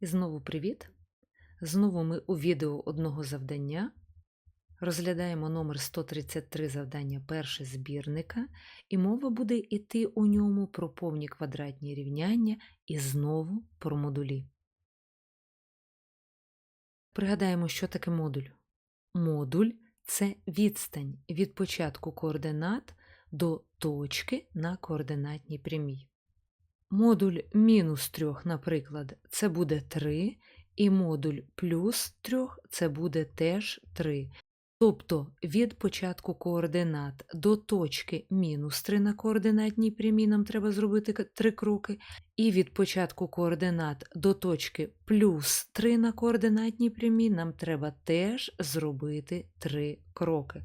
І знову привіт! Знову ми у відео одного завдання розглядаємо номер 133 завдання перше збірника, і мова буде йти у ньому про повні квадратні рівняння і знову про модулі. Пригадаємо, що таке модуль. Модуль це відстань від початку координат до точки на координатній прямій. Модуль мінус 3, наприклад, це буде 3, і модуль плюс 3 це буде теж 3. Тобто від початку координат до точки мінус 3 на координатній прямій нам треба зробити 3 кроки, і від початку координат до точки плюс 3 на координатній прямій нам треба теж зробити 3 кроки.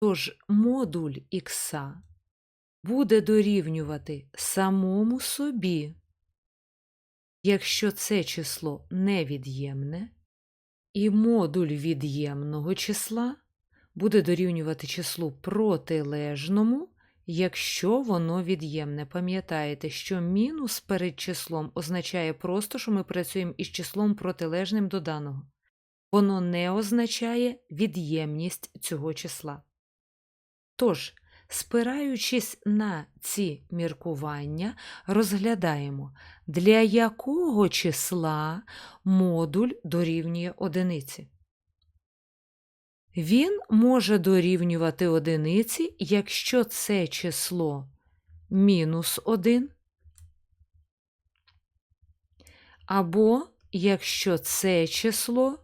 Тож модуль х буде дорівнювати самому собі, якщо це число невід'ємне, і модуль від'ємного числа буде дорівнювати числу протилежному, якщо воно від'ємне. Пам'ятаєте, що мінус перед числом означає просто, що ми працюємо із числом протилежним до даного. Воно не означає від'ємність цього числа. Тож, Спираючись на ці міркування, розглядаємо, для якого числа модуль дорівнює одиниці. Він може дорівнювати одиниці, якщо це число мінус 1, або якщо це число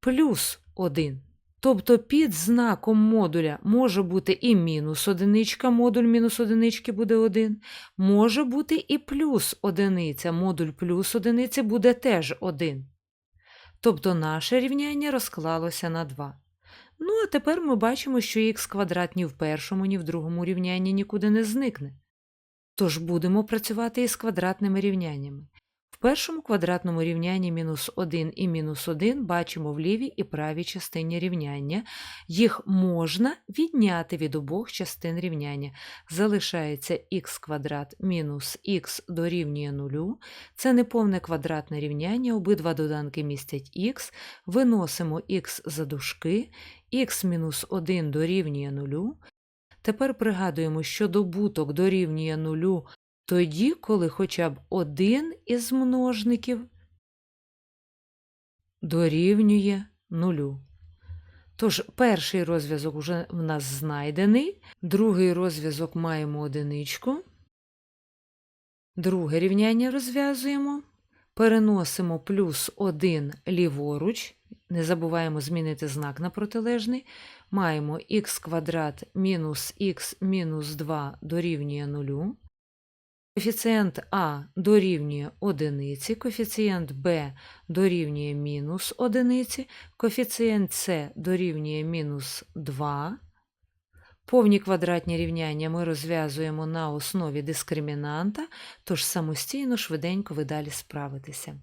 плюс 1. Тобто під знаком модуля може бути і мінус одиничка, модуль мінус одинички буде 1, може бути і плюс одиниця, модуль плюс одиниці буде теж 1. Тобто наше рівняння розклалося на 2. Ну, а тепер ми бачимо, що х квадрат ні в першому, ні в другому рівнянні нікуди не зникне. Тож будемо працювати із квадратними рівняннями. Першому квадратному рівнянні мінус 1 і мінус 1 бачимо в лівій і правій частині рівняння. Їх можна відняти від обох частин рівняння. Залишається х квадрат мінус х дорівнює 0. Це неповне квадратне рівняння, обидва доданки містять х. Виносимо х за дужки, х мінус 1 дорівнює 0. Тепер пригадуємо, що добуток дорівнює 0 тоді, коли хоча б один із множників дорівнює нулю. Тож, перший розв'язок вже в нас знайдений, другий розв'язок маємо одиничку, друге рівняння розв'язуємо, переносимо плюс 1 ліворуч, не забуваємо змінити знак на протилежний, маємо х квадрат мінус х мінус 2 дорівнює нулю. Коефіцієнт А дорівнює одиниці, коефіцієнт Б дорівнює мінус одиниці, коефіцієнт С дорівнює мінус 2. Повні квадратні рівняння ми розв'язуємо на основі дискримінанта, тож самостійно швиденько ви далі справитеся.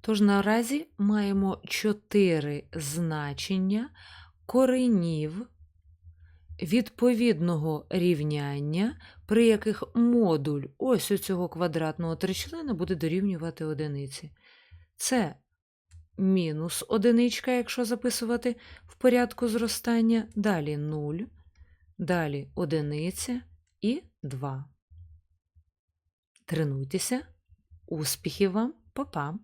Тож наразі маємо чотири значення коренів відповідного рівняння, при яких модуль ось у цього квадратного тричлена буде дорівнювати одиниці. Це мінус одиничка, якщо записувати в порядку зростання, далі 0, далі одиниця і 2. Тренуйтеся. Успіхів вам, Па-па!